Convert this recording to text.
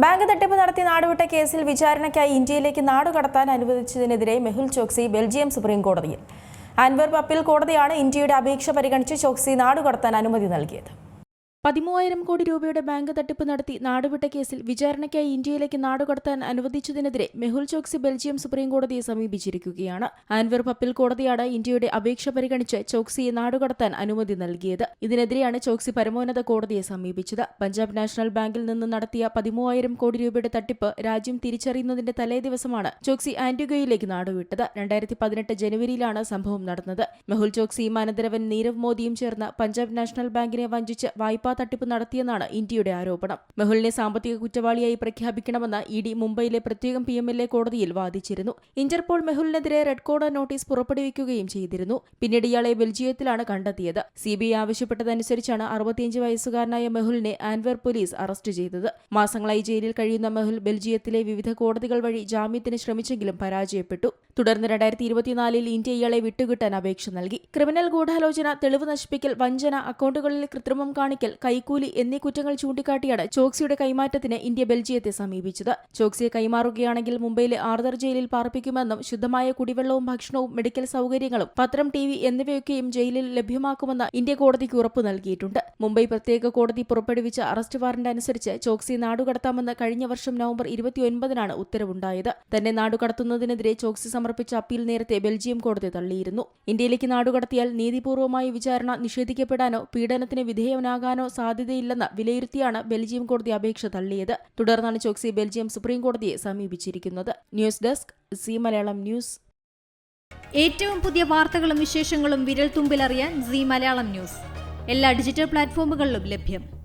Bank തട്ടിപ്പ് നടത്തി നാടുവിട്ട കേസിൽ വിചാരണയ്ക്കായി ഇന്ത്യയിലേക്ക് നാടുകടത്താൻ അനുവദിച്ചതിനെതിരെ മെഹുൽ ചോക്സി ബെൽജിയം സുപ്രീം കോടതിയിൽ. അൻവർ പപ്പിൽ കോടതിയാണ് ഇന്ത്യയുടെ അപേക്ഷ പരിഗണിച്ച് ചോക്സി നാടുകടത്താൻ അനുമതി നൽകിയത്. പതിമൂവായിരം കോടി രൂപയുടെ ബാങ്ക് തട്ടിപ്പ് നടത്തി നാടുവിട്ട കേസിൽ വിചാരണയ്ക്കായി ഇന്ത്യയിലേക്ക് നാടുകടത്താൻ അനുവദിച്ചതിനെതിരെ മെഹുൽ ചോക്സി ബെൽജിയം സുപ്രീം കോടതിയെ സമീപിച്ചിരിക്കുകയാണ്. ആൻവർ പപ്പിൽ കോടതിയാണ് ഇന്ത്യയുടെ അപേക്ഷ പരിഗണിച്ച് ചോക്സിയെ നാടുകടത്താൻ അനുമതി നൽകിയത്. ഇതിനെതിരെയാണ് ചോക്സി പരമോന്നത കോടതിയെ സമീപിച്ചത്. പഞ്ചാബ് നാഷണൽ ബാങ്കിൽ നിന്ന് നടത്തിയ പതിമൂവായിരം കോടി രൂപയുടെ തട്ടിപ്പ് രാജ്യം തിരിച്ചറിയുന്നതിന്റെ തലേ ദിവസമാണ് ചോക്സി ആന്റിഗോയിലേക്ക് നാടുവിട്ടത്. രണ്ടായിരത്തി പതിനെട്ട് ജനുവരിയിലാണ് സംഭവം നടന്നത്. മെഹുൽ ചോക്സിയും അനന്തരവൻ നീരവ് മോദിയും ചേർന്ന് പഞ്ചാബ് നാഷണൽ ബാങ്കിനെ വഞ്ചിച്ച് വായ്പാ തട്ടിപ്പ് നടത്തിയെന്നാണ് ഇന്ത്യയുടെ ആരോപണം. മെഹുലിനെ സാമ്പത്തിക കുറ്റവാളിയായി പ്രഖ്യാപിക്കണമെന്ന് ഇ ഡി മുംബൈയിലെ പ്രത്യേകം പി എം എൽ എ കോടതിയിൽ വാദിച്ചിരുന്നു. ഇന്റർപോൾ മെഹുലിനെതിരെ റെഡ് കോർണർ നോട്ടീസ് പുറപ്പെടുവിക്കുകയും ചെയ്തിരുന്നു. പിന്നീട് ഇയാളെ ബെൽജിയത്തിലാണ് കണ്ടെത്തിയത്. സി ബി ഐ ആവശ്യപ്പെട്ടതനുസരിച്ചാണ് അറുപത്തിയഞ്ച് വയസ്സുകാരനായ മെഹുലിനെ ആൻവർ പോലീസ് അറസ്റ്റ് ചെയ്തത്. മാസങ്ങളായി ജയിലിൽ കഴിയുന്ന മെഹുൽ ബെൽജിയത്തിലെ വിവിധ കോടതികൾ വഴി ജാമ്യത്തിന് ശ്രമിച്ചെങ്കിലും പരാജയപ്പെട്ടു. തുടർന്ന് രണ്ടായിരത്തി ഇരുപത്തിനാലിൽ ഇന്ത്യ ഇയാളെ വിട്ടുകിട്ടാൻ അപേക്ഷ നൽകി. ക്രിമിനൽ ഗൂഢാലോചന തെളിവ് നശിപ്പിക്കൽ വഞ്ചന അക്കൌണ്ടുകളിൽ കൃത്രിമം കാണിക്കൽ കൈക്കൂലി എന്നീ കുറ്റങ്ങൾ ചൂണ്ടിക്കാട്ടിയാണ് ചോക്സിയുടെ കൈമാറ്റത്തിന് ഇന്ത്യ ബെൽജിയത്തെ സമീപിച്ചത്. ചോക്സിയെ കൈമാറുകയാണെങ്കിൽ മുംബൈയിലെ ആർദർ ജയിലിൽ പാർപ്പിക്കുമെന്നും ശുദ്ധമായ കുടിവെള്ളവും ഭക്ഷണവും മെഡിക്കൽ സൗകര്യങ്ങളും പത്രം ടി വി എന്നിവയൊക്കെയും ജയിലിൽ ലഭ്യമാക്കുമെന്ന് ഇന്ത്യ കോടതിക്ക് ഉറപ്പ് നൽകിയിട്ടുണ്ട്. മുംബൈ പ്രത്യേക കോടതി പുറപ്പെടുവിച്ച അറസ്റ്റ് വാറന്റ് അനുസരിച്ച് ചോക്സി നാടുകടത്താമെന്ന് കഴിഞ്ഞ വർഷം നവംബർ ഇരുപത്തിയൊൻപതിനാണ് ഉത്തരവുണ്ടായത്. തന്നെ നാടുകടത്തുന്നതിനെതിരെ ചോക്സി സമർപ്പിച്ച അപ്പീൽ നേരത്തെ ബെൽജിയം കോടതി തള്ളിയിരുന്നു. ഇന്ത്യയിലേക്ക് നാടുകടത്തിയാൽ നീതിപൂർവമായ വിചാരണ നിഷേധിക്കപ്പെടാനോ പീഡനത്തിന് വിധേയനാകാനോ സാധ്യതയില്ലെന്ന് വിലയിരുത്തിയാണ് ബെൽജിയം കോടതി അപേക്ഷ തള്ളിയത്. തുടർന്നാണ് ചോക്സി ബെൽജിയം സുപ്രീം കോടതിയെ സമീപിച്ചിരിക്കുന്നത്. News desk C Malayalam news. ഏറ്റവും പുതിയ വാർത്തകളും വിശേഷങ്ങളും വിരൽ തുമ്പിലറിയാൻ സി മലയാളം ന്യൂസ്. എല്ലാ ഡിജിറ്റൽ പ്ലാറ്റ്ഫോമുകളിലും ലഭ്യം.